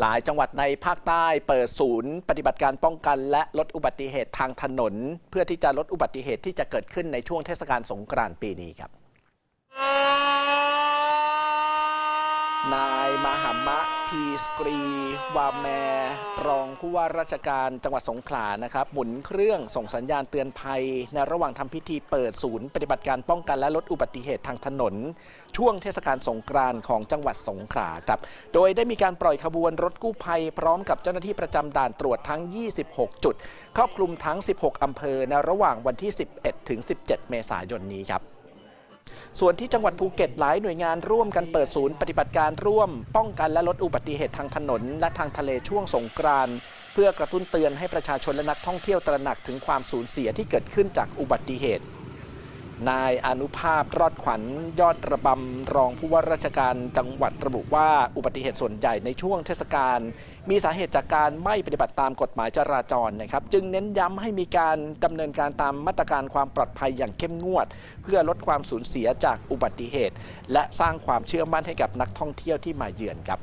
หลายจังหวัดในภาคใต้เปิดศูนย์ ปฏิบัติการป้องกันและลดอุบัติเหตุทางถนน เพื่อที่จะลดอุบัติเหตุที่จะเกิดขึ้นในช่วงเทศกาลสงกรานต์ปีนี้ครับ นายมหามะ พีสกรี วามแมรองผู้ว่าราชการจังหวัดสงขลานะครับหมุนเครื่องส่งสัญญาณเตือนภัย ในระหว่างทำพิธีเปิดศูนย์ปฏิบัติการป้องกันและลดอุบัติเหตุทางถนน ช่วงเทศกาลสงกรานต์ของจังหวัดสงขลาครับโดยได้มีการปล่อยขบวนรถกู้ภัย พร้อมกับเจ้าหน้าที่ประจำด่านตรวจทั้ง 26 จุด ครอบคลุมทั้ง 16อำเภอในระหว่างวันที่ 11 ถึง 17 เมษายนนี้ครับ ส่วนที่จังหวัดภูเก็ตหลายหน่วยงานร่วมกันเปิดศูนย์ปฏิบัติการร่วม ป้องกันและลดอุบัติเหตุทางถนน และทางทะเลช่วงสงกรานต์เพื่อกระตุ้นเตือนให้ประชาชนและนักท่องเที่ยวตระหนักถึงความสูญเสียที่เกิดขึ้นจากอุบัติเหตุ นายอนุภาพรอดขวัญยอดระบำรองผู้ว่าราชการจังหวัดระบุว่าอุบัติเหตุส่วนใหญ่ในช่วงเทศกาลมีสาเหตุจากการไม่ปฏิบัติตามกฎหมายจราจรนะครับ จึงเน้นย้ำให้มีการดำเนินการตามมาตรการความปลอดภัยอย่างเข้มงวด เพื่อลดความสูญเสียจากอุบัติเหตุ และสร้างความเชื่อมั่นให้กับนักท่องเที่ยวที่มาเยือนครับ